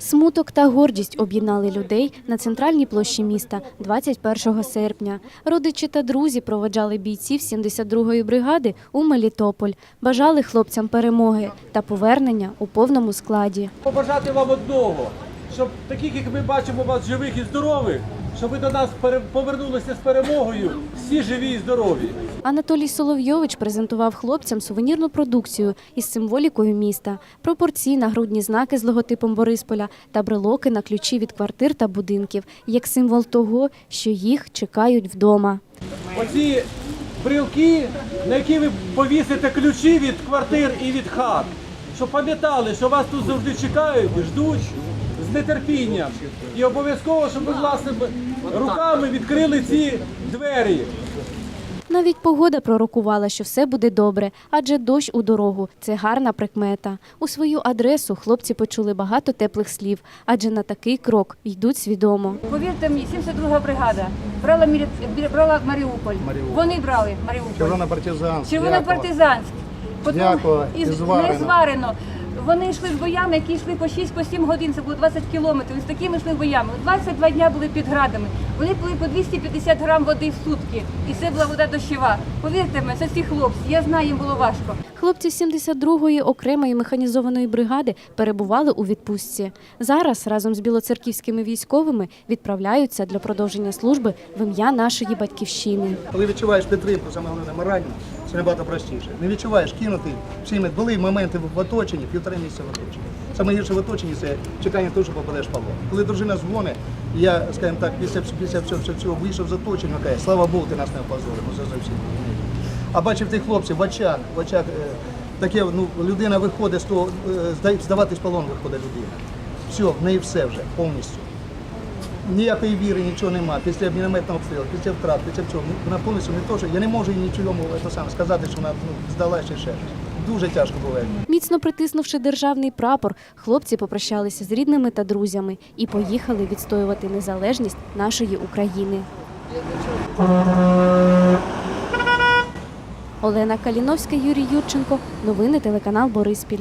Смуток та гордість об'єднали людей на центральній площі міста 21 серпня. Родичі та друзі проведжали бійців 72-ї бригади у Мелітополь, бажали хлопцям перемоги та повернення у повному складі. Побажати вам одного, щоб таких, як ми бачимо вас живих і здорових, щоб ви до нас повернулися з перемогою, всі живі і здорові. Анатолій Соловйович презентував хлопцям сувенірну продукцію із символікою міста, пропорції нагрудні знаки з логотипом Борисполя та брелоки на ключі від квартир та будинків, як символ того, що їх чекають вдома. Оці брілки, на які ви повісите ключі від квартир і від хат, щоб пам'ятали, що вас тут завжди чекають, ждуть з нетерпінням. І обов'язково, щоб ви власними руками відкрили ці двері. Навіть погода пророкувала, що все буде добре, адже дощ у дорогу це гарна прикмета. У свою адресу хлопці почули багато теплих слів, адже на такий крок йдуть свідомо. Повірте мені, 72 бригада брала, Мілі- брала Маріуполь. Вони брали Маріуполь. Червонопартизанськ. Червонопартизанськ. Потім Дякую. І зварено. не зварено. Вони йшли з боями, які йшли по 6-7 годин, це було 20 кілометрів. З такими йшли боями. 22 дня були під градами. Вони пили по 250 грам води в сутки. І це була вода дощова. Повірте мені, це ці хлопці. Я знаю, їм було важко. Хлопці 72-ї окремої механізованої бригади перебували у відпустці. Зараз разом з білоцерківськими військовими відправляються для продовження служби в ім'я нашої батьківщини. Коли відчуваєш підтримку, саме головне морально, це набагато простіше. Не відчуваєш кинути всіми. Були моменти в оточенні, півтора місяця в оточенні. Саме гірше в оточенні це чекання того, що попадеш в полон. Коли дружина дзвонить, я, скажімо так, після, після всього, вийшов з оточення, каже, слава Богу, ти нас не опозорив, це зовсім. А бачив тих хлопців в очах, в очах е, таке, ну, людина виходить з того, е, здаватись полон виходить людина. Все, в неї все вже повністю. Ніякої віри, нічого нема. Після мінометного обстрілу, після втрат, після цього. Вона повністю не то, що я не можу їй нічого саме сказати, що вона ну, здала ще ще. Дуже тяжко буває. Міцно притиснувши державний прапор, хлопці попрощалися з рідними та друзями і поїхали відстоювати незалежність нашої України. Олена Каліновська, Юрій Юрченко. Новини телеканал Бориспіль.